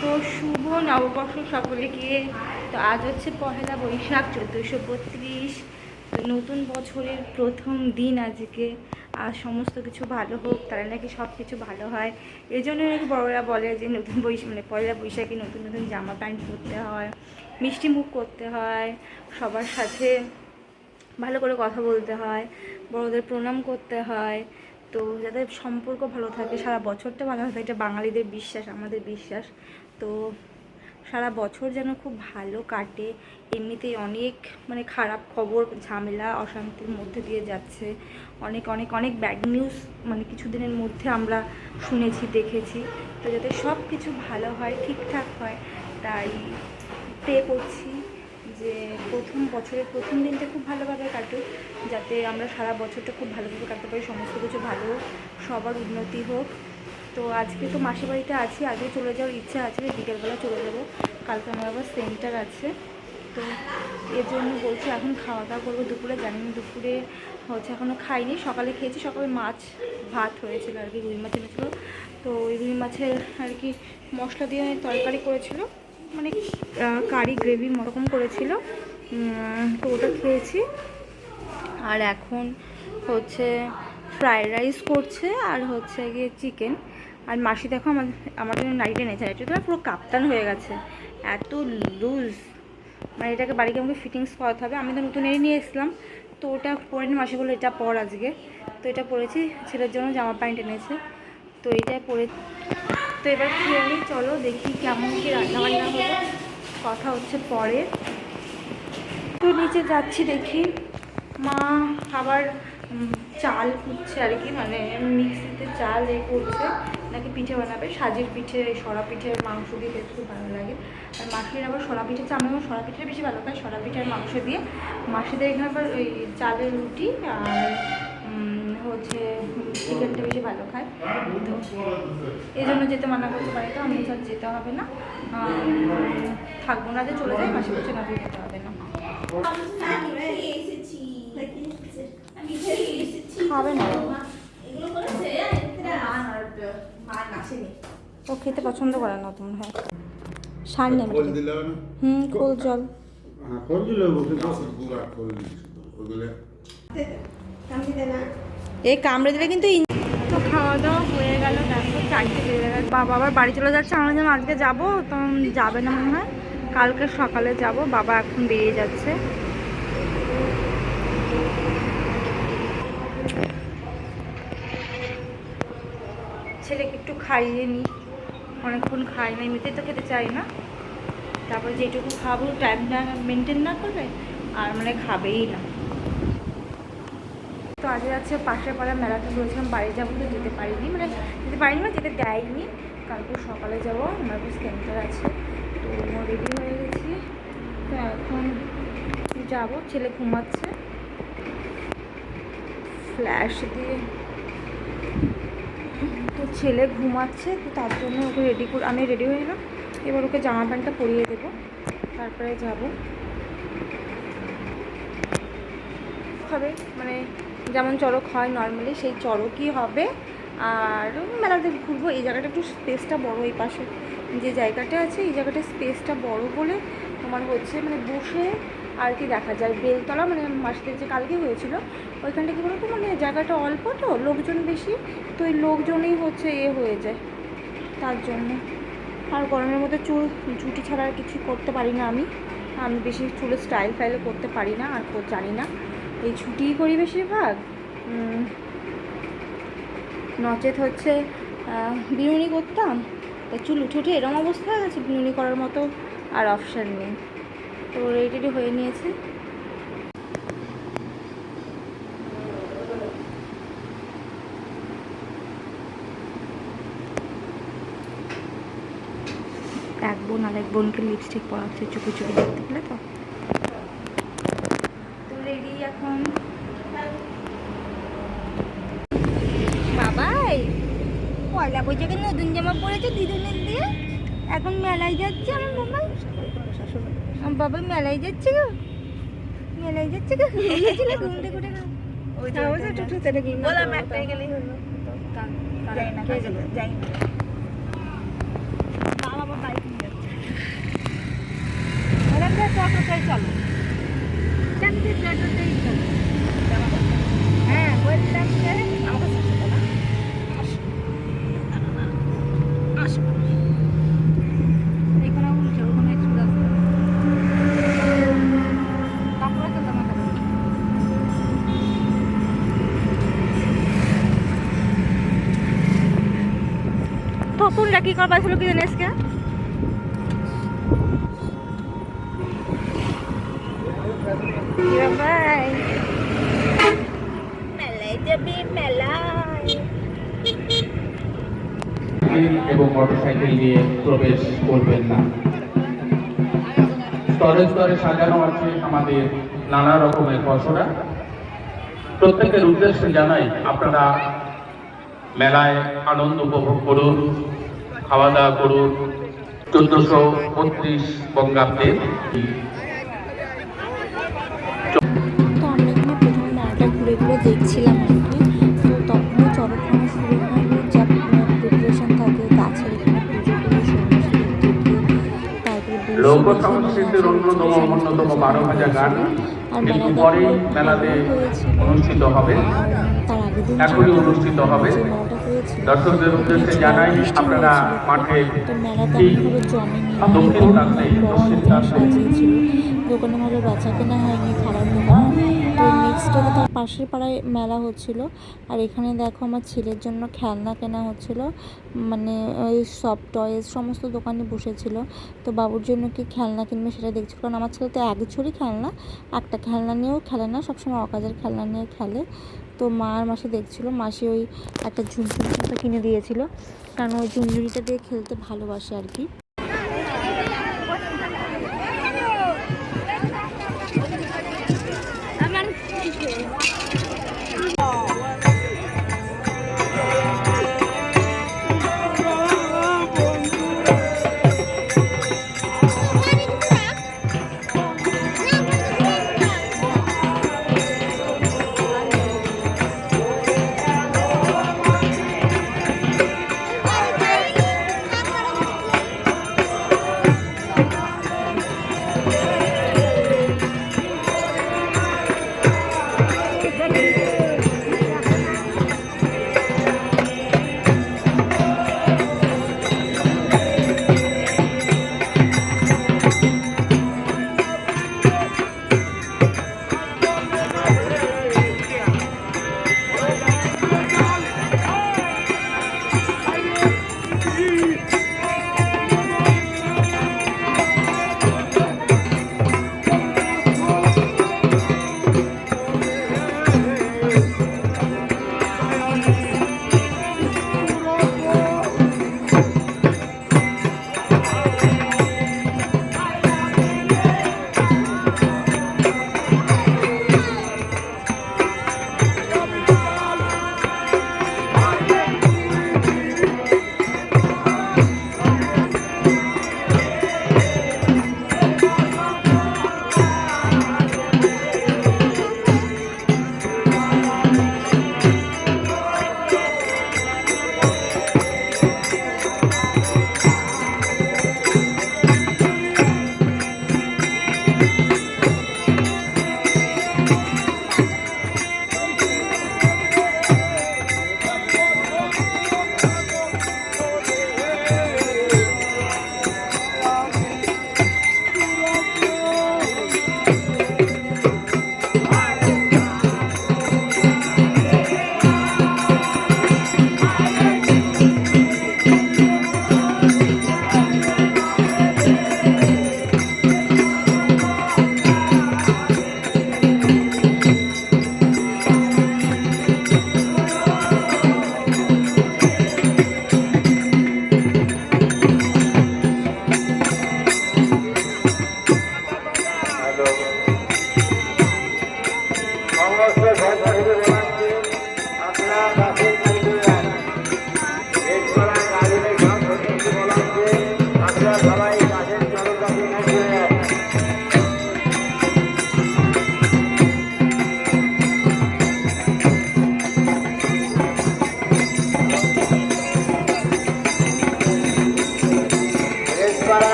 তো শুভ নববর্ষ সকলকে। তো আজ হচ্ছে পহেলা বৈশাখ, চোদ্দোশো বত্রিশ। নতুন বছরের প্রথম দিন আজকে। আর সমস্ত কিছু ভালো হোক তারা নাকি সব কিছু ভালো হয়। এই জন্য নাকি বড়রা বলে যে নতুন বৈশাখ মানে পয়লা বৈশাখে নতুন নতুন জামা প্যান্ট পরতে হয়, মিষ্টি মুখ করতে হয়, সবার সাথে ভালো করে কথা বলতে হয়, বড়দের প্রণাম করতে হয়। তো যাতে সম্পর্ক ভালো থাকে, সারা বছরটা ভালো থাকে, এটা বাঙালিদের বিশ্বাস, আমাদের বিশ্বাস। তো সারা বছর যেন খুব ভালো কাটে, এমনিতেই অনেক মানে খারাপ খবর, ঝামেলা, অশান্তির মধ্যে দিয়ে যাচ্ছে। অনেক অনেক অনেক ব্যাড নিউজ মানে কিছুদিনের মধ্যে আমরা শুনেছি, দেখেছি। তো যাতে সব কিছু ভালো হয়, ঠিকঠাক হয়, তাই প্রে করছি। যে প্রথম বছরের প্রথম দিনটা খুব ভালোভাবে কাটুক, যাতে আমরা সারা বছরটা খুব ভালোভাবে কাটতে পারি, সমস্ত কিছু ভালো, সবার উন্নতি হোক। তো আজকে তো মাসির বাড়িতে আছি, আগে চলে যাওয়ার ইচ্ছা আছে বিকেলবেলা চলে যাব। কালকে আমার আবার সেন্টার আছে। তো এর জন্য বলছি এখন খাওয়া দাওয়া করব দুপুরে, জানি না দুপুরে হচ্ছে এখনও খাইনি। সকালে খেয়েছি, সকালে মাছ, ভাত হয়েছিল আর কি, রুই মাছ এনেছিল তো ওই রুই মাছের আর কি মশলা দিয়ে তরকারি করেছিল। মানে কারি গ্রেভি রকম করেছিল। তো ওটা খেয়েছি। আর এখন হচ্ছে ফ্রায়েড রাইস করছে আর হচ্ছে গিয়ে চিকেন। আর মাসি দেখো আমার আমার নাইটে এনেছে নাইটে পুরো কাপ্তান হয়ে গেছে। এত লুজ মানে এটাকে বাড়িতে আমাকে ফিটিংস করাতে হবে। আমি তো নতুন এই নিয়ে এসলাম তো ওটা পরে মাসি বলল, এটা পর আজকে। তো এটা পরেছি। ছেলের জন্য জামা প্যান্ট এনেছে। তো এইটাই পরে তো এবার খেয়ে নিই চলো দেখি কেমন কি রান্না বান্না হলো। কথা হচ্ছে পরে। তো নিচে যাচ্ছি দেখি। মা উম, চাল কুটছে আর কি মানে মিক্সিতে চাল এ করছে নাকি পিঠে বানাবে। সাজির পিঠে সরা পিঠে মাংস দিয়ে খেতে খুব ভালো লাগে। আর মাসির আবার সরা পিঠে চা আমি আমার সরা পিঠে বেশি ভালো খাই সরা পিঠে আর মাংস দিয়ে। মাসিদের এখানে আবার ওই চালের রুটি আর হচ্ছে চিকেনটা বেশি ভালো খায়। তো এই জন্য যেতে মানা করতে পারি তো আমি স্যার যেতে হবে না। থাকব না যে চলে যাই মাসি বলছে না যেতে হবে না। খাবে না। ও খেতে পছন্দ করে না তুমি হ্যাঁ। সার নেবে। খোল দিলে না? হুম খোল জল। হ্যাঁ খোল দিলে খোল ওগুলো এই কামড়ে দিলে কিন্তু তো খাওয়া দাওয়া হয়ে গেল, দেখো চারটে বাবা আবার বাড়ি চলে যাচ্ছে, আমরা যেন আজকে যাব, তো যাবে না মনে হয়। কালকে সকালে যাব, বাবা এখন বেরিয়ে যাচ্ছে। ছেলেকে একটু খাইয়ে নিই অনেকক্ষণ খাই না এমনিতেই তো খেতে চাই না। তারপর যেটুকু খাব টাইমটা মেনটেন না করবে আর মানে খাবেই না। আজ যাচ্ছে, পাশের পাড়া মেলাতে বলেছিলাম বাড়ি যাব তো যেতে পারিনি। মানে যেতে পারিনি না যেতে দেয়নি। কালকে সকালে যাব, আমার সেন্টার আছে, তো রেডি হয়ে গেছি। তো এখন যাব, ছেলে ঘুমাচ্ছে। ফ্ল্যাশ দিয়ে তো ছেলে ঘুমাচ্ছে, তো তার জন্য ওকে রেডি করে, আমি রেডি হয়ে গেলাম। এবার ওকে জামা প্যান্টটা পরিয়ে দেবো, তারপরে যাব। হবে মানে যেমন চড়ক হয় নর্মালি সেই চড়কই হবে। আর মেলাতে ঘুরবো, এই জায়গাটা একটু স্পেসটা বড়, এই পাশে যে জায়গাটা আছে, এই জায়গাটা স্পেসটা বড় বলে তোমার হচ্ছে মানে বসে আর কি দেখা যায়। বেলতলা মানে মাসিদের যে কালকে হয়েছিল, ওইখানটা কী বলতো মানে জায়গাটা অল্প তো, লোকজন বেশি, তো ওই লোকজনেই হচ্ছে এ হয়ে যায় তার জন্য। আর গরমের মধ্যে চুল ঝুটি ছাড়া আর কিছু করতে পারি না আমি। আমি বেশি চুলের স্টাইল ফাইলও করতে পারি না, আর জানি না। এই ছুটিই করি বেশিরভাগ? নচেত হচ্ছে বিনুনি করতাম। তা চুল উঠে উঠে এরম অবস্থা হয়ে গেছে, বিনুনি করার মতো আর অপশান নেই। তো রেডি হয়ে নিয়েছে। এক বোন আর এক বোনকে লিপস্টিক পরাচ্ছে, চুপি চুপি দেখতে পেলে তো রেডি এখন বাবাই পয়লা বৈশাখে নতুন জামা পরেছে দিদুনের দিয়ে এখন মেলায় যাচ্ছে আমার বাবা আমার বাবা মেলায় যাচ্ছে গো। মেলায় যাচ্ছে গো। গিয়েছিল ঘুম থেকে উঠে গো। বললাম একটাই গেলেই হলো। যাই না যাই না। বাবা বাইক নিয়ে যাচ্ছে। বললাম যে টোটোতেই চলো। কেন যে টোটোতেই চলো। হ্যাঁ বললাম যে আমাকে সাথে না আসো এখানে উল্টে ওখানে একটু রাস্তা তারপরে তো তোমাকে তপনরা কি করবার ছিল কি জানিস কে ভাই মেলায় যাবি মেলায় এবং মোটরসাইকেল নিয়ে প্রবেশ করবেন না। স্তরে স্তরে সাজানো আছে আমাদের নানা রকমের পশরা প্রত্যেকের উদ্দেশ্যে জানাই, আপনারা মেলায় আনন্দ উপভোগ করুন খাওয়া দাওয়া করুন। চোদ্দশো বত্রিশ বঙ্গাব্দে। দেখছিলাম আর কি। তো তখনও চরকখানা শুরু হয়নি যা প্রিপারেশন থাকে গাছের এখানে পুজো করে সন্ন্যাসী তারপরে বসে লোক সংস্কৃতির অন্যতম অন্যতম বারো ভাজা গান। পরেই খুব মেলাতে অনুষ্ঠিত হবে। এখনই অনুষ্ঠিত হবে। দর্শকদের উদ্দেশ্যে জানাই আপনারা মাঠে মেলা দক্ষিণ প্রান্তে, দক্ষিণ প্রান্তে। দোকানে ভালো বেচা কেনা হয়নি খারাপ দোকানে তো নেক্সট তার পাশের পাড়ায় মেলা হচ্ছিল। আর এখানে দেখো আমার ছেলের জন্য খেলনা কেনা হচ্ছিল। মানে ওই সব টয়েস সমস্ত দোকানে বসেছিল। তো বাবুর জন্য কি খেলনা কিনবে সেটা দেখছিল কারণ আমার ছেলে তো এক বছরই খেলনা একটা খেলনা নিয়েও খেলে না সবসময় অকাজের খেলনা নিয়ে খেলে। তো মা আর মাসি দেখছিল, মাসি ওই একটা ঝুনঝুনি কিনে দিয়েছিলো। কারণ ওই ঝুনঝুনিটা দিয়ে খেলতে ভালোবাসে আর কি।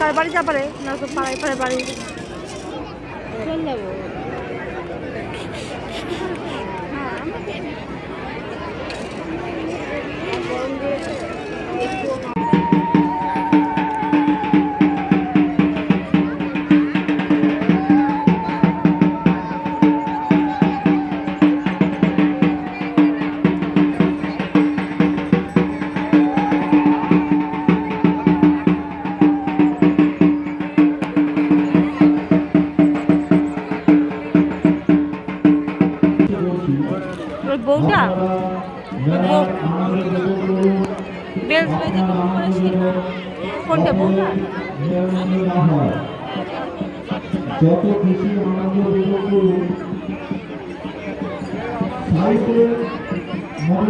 কার বাড়ি যা পারে না তো পাড়ায় পাড়ায় বাড়ি চল যাব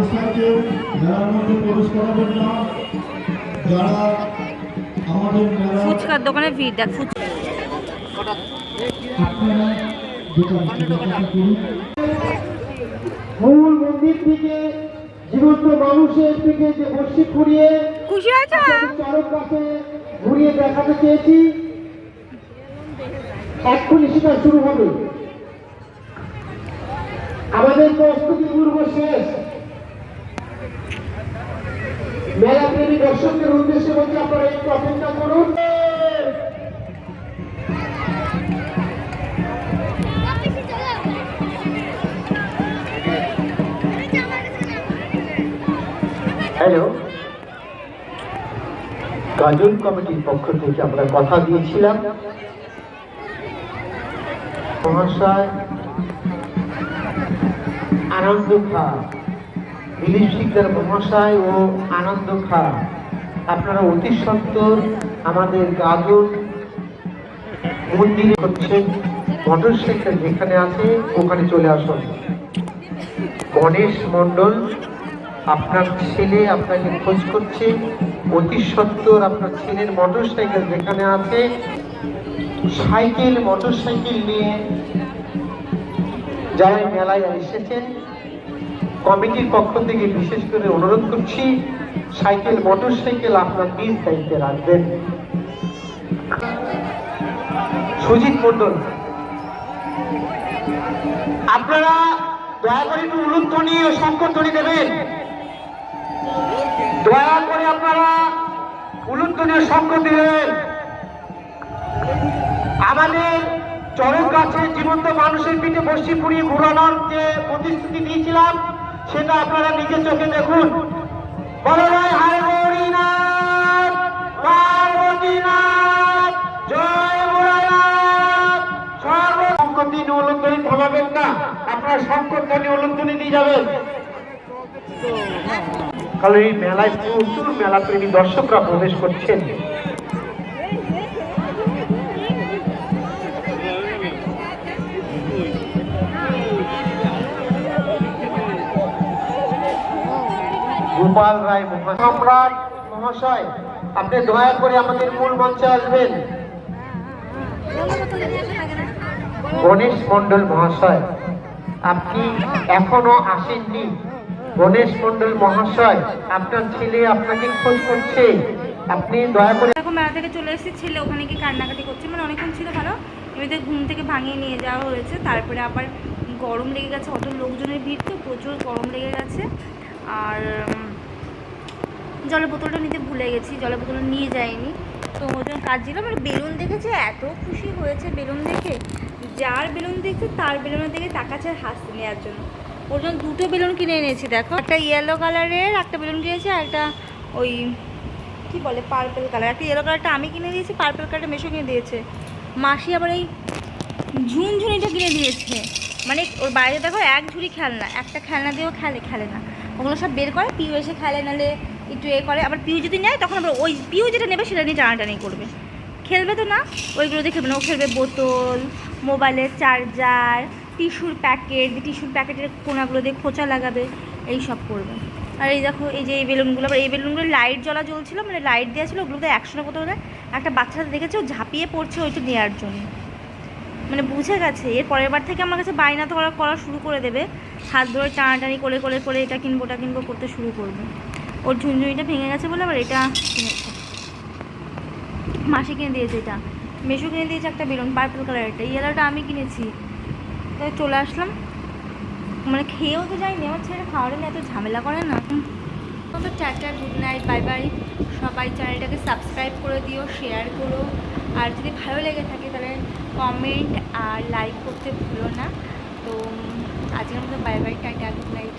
মেলার মধ্যে প্রবেশ করাবেন না যারা আমাদের মেলা ফুচকার দোকানে ভিড় দেখ আপনারা মূল মন্দির থেকে জীবন্ত মানুষের দিকে যে বর্ষি ফুরিয়ে খুশি হয়েছে? চরক ঘুরিয়ে দেখাতে চেয়েছি। এক্ষুনি সেটা শুরু হবে। আমাদের প্রস্তুতি পূর্ব শেষ। দর্শকদের উদ্দেশ্যে বলছি, আপনারা একটু অপেক্ষা করুন। হ্যালো গাজন কমিটির পক্ষ থেকে আমরা কথা দিয়েছিলাম। মহাশয় আনন্দ খা। দিলীপ সিকদার মহাশয় ও আনন্দ খা আপনারা অতি সত্তর আমাদের গাজন মন্দির হচ্ছে। মোটর সাইকেল যেখানে আছে, ওখানে চলে আসুন। গণেশ মণ্ডল, আপনার ছেলে আপনাকে খোঁজ করছে। অতি সত্তর আপনার ছেলের মোটর সাইকেল যেখানে আছে, সাইকেল মোটর সাইকেল নিয়ে যারা মেলায় এসেছেন। কমিটির পক্ষ থেকে বিশেষ করে অনুরোধ করছি, সাইকেল মোটর সাইকেল আপনার নিজ দায়িত্বে রাখবেন। সুজিত মন্ডল আপনারা দয়া করে একটু উলুধ্বনি ও শঙ্করধ্বনি দেবেন। দয়া করে আপনারা উলুধ্বনি ও শঙ্কর দেবেন। আমাদের চরক গাছে জীবন্ত মানুষের পিঠে বসি পুড়িয়ে ঘুরানোর যে প্রতিশ্রুতি দিয়েছিলাম। সেটা আপনারা নিজের চোখে দেখুন। বলো ভাই হারে গৌরীনাথ পার্বতীনাথ না দিয়ে যাবেন। এই মেলায় প্রচুর মেলা প্রেমী দর্শকরা প্রবেশ করছেন। গোপাল রায় সম্রাট মহাশয়, আপনি দয়া করে আমাদের মূল মঞ্চে আসবেন। গণেশ মন্ডল মহাশয়, আপনি এখনও আসেননি। গণেশ মন্ডল মহাশয়, আপনার ছেলে আপনাকে খোঁজ করছে। আপনি দয়া করে দেখো, মেলা থেকে চলে এসেছে, ছেলে ওখানে গিয়ে কান্নাকাটি করছে। মানে অনেকক্ষণ ছিল, ভালো? এমনিতে ঘুম থেকে ভাঙিয়ে নিয়ে যাওয়া হয়েছে। তারপরে আবার গরম লেগে গেছে, অত লোকজনের ভিড় তো, প্রচুর গরম লেগে গেছে। আর জলের বোতলটা নিতে ভুলে গেছি, জলের বোতলটা নিয়ে যাইনি। তো ওজন কাজ ছিল মানে বেলুন দেখেছে, এত খুশি হয়েছে বেলুন দেখে। যার বেলুন দেখছে, তার বেলুনের দিকে তাকাচ্ছে হাসতে নেওয়ার জন্য। ওর জন্য দুটো বেলুন কিনে এনেছি, দেখো। একটা ইয়েলো কালারের একটা বেলুন কিনেছি একটা ওই, কি বলে পার্পল কালার একটা ইয়েলো কালারটা আমি কিনে দিয়েছি পার্পল কালারটা মেশো কিনে দিয়েছে। মাসি আবার এই ঝুনঝুনিটা কিনে দিয়েছে। মানে ওর বাইরে দেখো এক ঝুড়ি খেলনা, একটা খেলনা দিয়েও খেলে খেলে না। ওগুলো সব বের করে, পিউ এসে খেলে নালে। একটু এ করে। আবার পিউ যদি নেয়, তখন আবার ওই পিউ যেটা নেবে, সেটা নিয়ে টানাটানি করবে। খেলবে তো না? ওইগুলো দিয়ে খেলবে না। ও খেলবে বোতল, মোবাইলের চার্জার, টিস্যুর প্যাকেট টিস্যুর প্যাকেটের কোনাগুলো দিয়ে খোঁচা লাগাবে, এই সব করবে। আর এই দেখো, এই যে এই বেলুনগুলো, আবার এই বেলুনগুলো লাইট জ্বলা জ্বলছিল মানে লাইট দেওয়া ছিল, ওগুলোতে একশো টাকা কত করে একটা বাচ্চাটা দেখেছে, ও ঝাঁপিয়ে পড়ছে ওইটা নেওয়ার জন্য। মানে বুঝে গেছে। এর পরের বার থেকে আমার কাছে বায়না তো করা করা শুরু করে দেবে। হাত ধরে টানাটানি করে করে করে এটা কিনবো, ওটা কিনবো, করতে শুরু করবে। ওর ঝুনঝুনিটা ভেঙে গেছে বলে আবার এটা মাসি কিনে দিয়েছে এটা। মেশো কিনে দিয়েছে একটা বেলুন পার্পল কালারেরটা এই এলাটা আমি কিনেছি। তাই চলে আসলাম। মানে খেয়েও তো যাইনি আমার ছেলে খাওয়ার এত ঝামেলা করে না। তো tata good night bye bye সবাই চ্যানেলটাকে সাবস্ক্রাইব করে দিও শেয়ার করো। আর যদি ভালো লেগে থাকে তাহলে কমেন্ট আর লাইক করতে ভুলো না। তো আজকের মতো bye bye tata good night